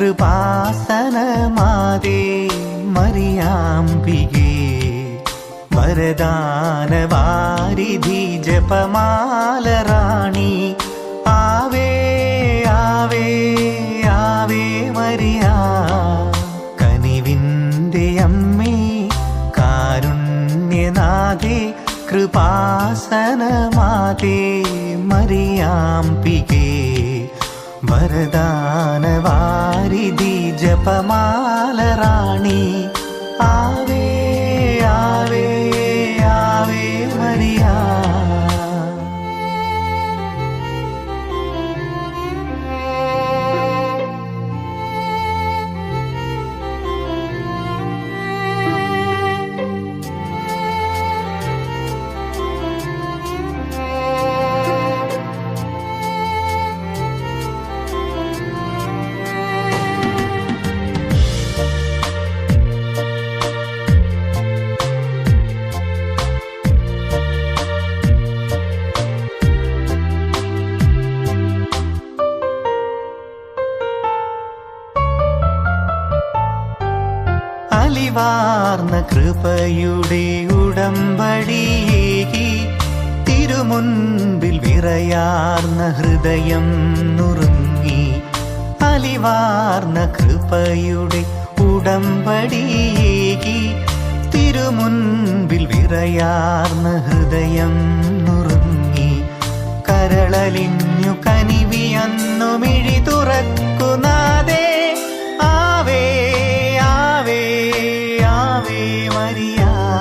കൃപാസനമാതേ മറിയാംബികേ വരദാനവാരിധി ജപമാലറാണി. ആവേ ആവേ ആവേ Maria. കനിവിന്റെ അമ്മേ കാരുണ്യനാഥേ കൃപാസനമാതേ മറിയാംബികേ വരദാനവാരിധി ജപമാലറാണി ആവേ അലിവാർന്ന കൃപയുടെ ഉടമ്പടിയേകി തിരുമുൻപിൽ വിറയാർന്ന ഹൃദയം നുറുങ്ങി അലിവാർന്ന കൃപയുടെ ഉടമ്പടിയേകി തിരുമുൻപിൽ വിറയാർന്ന ഹൃദയം നുറുങ്ങി കരളലിഞ്ഞു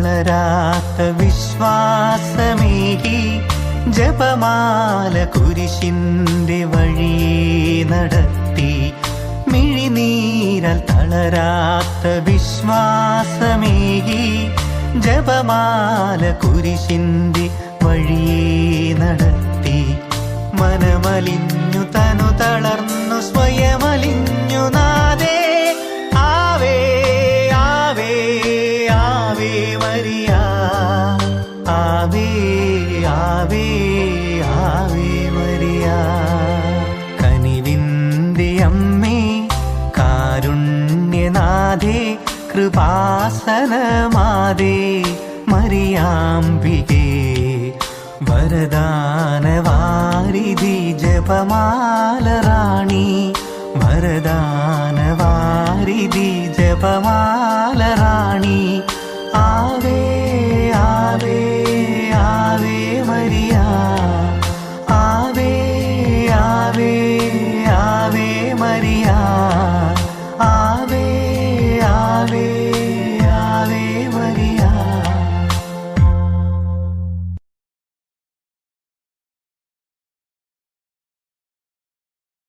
തളരാത്ത വിശ്വാസമേകി ജപമാല കുരിശിന്റെ വഴി നടത്തി. മിഴിനീരൽ തളരാത്ത വിശ്വാസമേകി ജപമാല കുരിശിന്റെ വഴി നടത്തി. മനമലിഞ്ഞു തനു തളർന്നു ആവേ ആവേ മരിയ. കനിവിന്റെ അമ്മേ കാരുണ്യനാഥേ കൃപാസനമാതേ മരിയാംബികേ വരദാനവാരിധി ജപമാലറാണി വരദാനവാരിധി ജപമാല